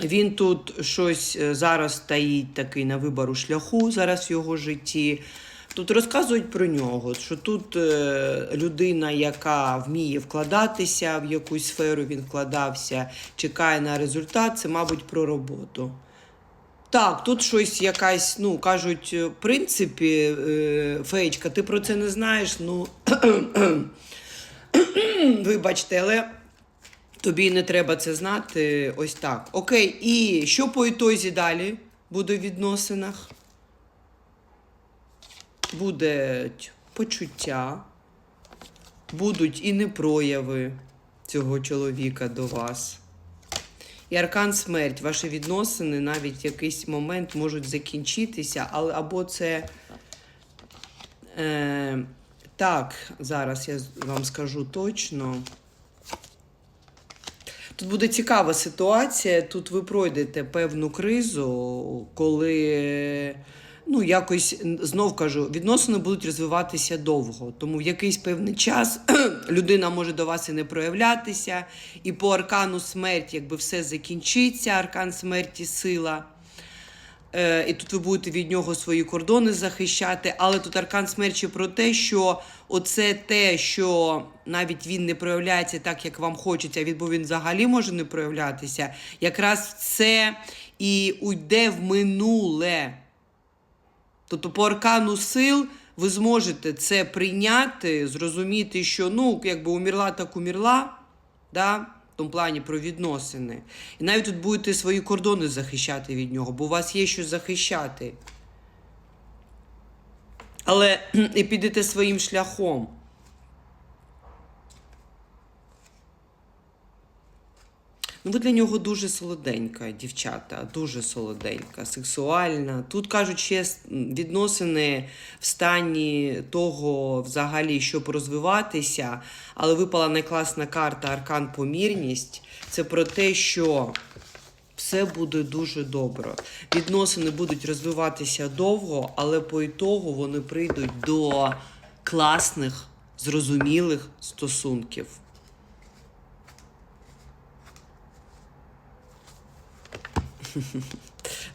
Він тут щось е, зараз стоїть такий на вибору шляху зараз в його житті. Тут розказують про нього, що тут е, людина, яка вміє вкладатися в якусь сферу, він вкладався, чекає на результат, це, мабуть, про роботу. Так, тут щось якась, ну, кажуть, е, в принципі, феєчка, ти про це не знаєш, ну, вибачте, але тобі не треба це знати. Ось так. Окей, і що по ітозі далі буде в відносинах? Будуть почуття, будуть і непрояви цього чоловіка до вас. І аркан смерть, ваші відносини навіть в якийсь момент можуть закінчитися, але або це. Е, так, зараз я вам скажу точно. Тут буде цікава ситуація. Тут ви пройдете певну кризу, коли. Ну, якось знов кажу, відносини будуть розвиватися довго. Тому в якийсь певний час людина може до вас і не проявлятися, і по аркану смерть, якби все закінчиться, аркан смерті сила. Е, і тут ви будете від нього свої кордони захищати. Але тут аркан смерчі про те, що оце те, що навіть він не проявляється так, як вам хочеться, бо він взагалі може не проявлятися, якраз це і уйде в минуле. Тобто по аркану сил ви зможете це прийняти, зрозуміти, що ну, якби умерла, так умерла, да? Тому плані про відносини. І навіть тут будете свої кордони захищати від нього, бо у вас є що захищати. Але і підете своїм шляхом. Ну, ви для нього дуже солоденька, дівчата, дуже солоденька, сексуальна. Тут кажуть, ще відносини в стані того, взагалі, щоб розвиватися, але випала найкласна карта Аркан Помірність. Це про те, що все буде дуже добре. Відносини будуть розвиватися довго, але по ітогу вони прийдуть до класних, зрозумілих стосунків.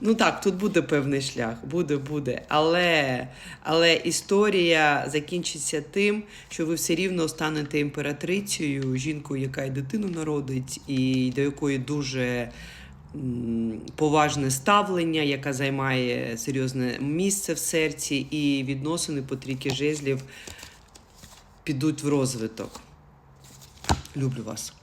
Ну так, тут буде певний шлях, буде, буде. Але, але історія закінчиться тим, що ви все рівно станете імператрицею, жінкою, яка й дитину народить, і до якої дуже поважне ставлення, яка займає серйозне місце в серці, і відносини по трійки жезлів підуть в розвиток. Люблю вас.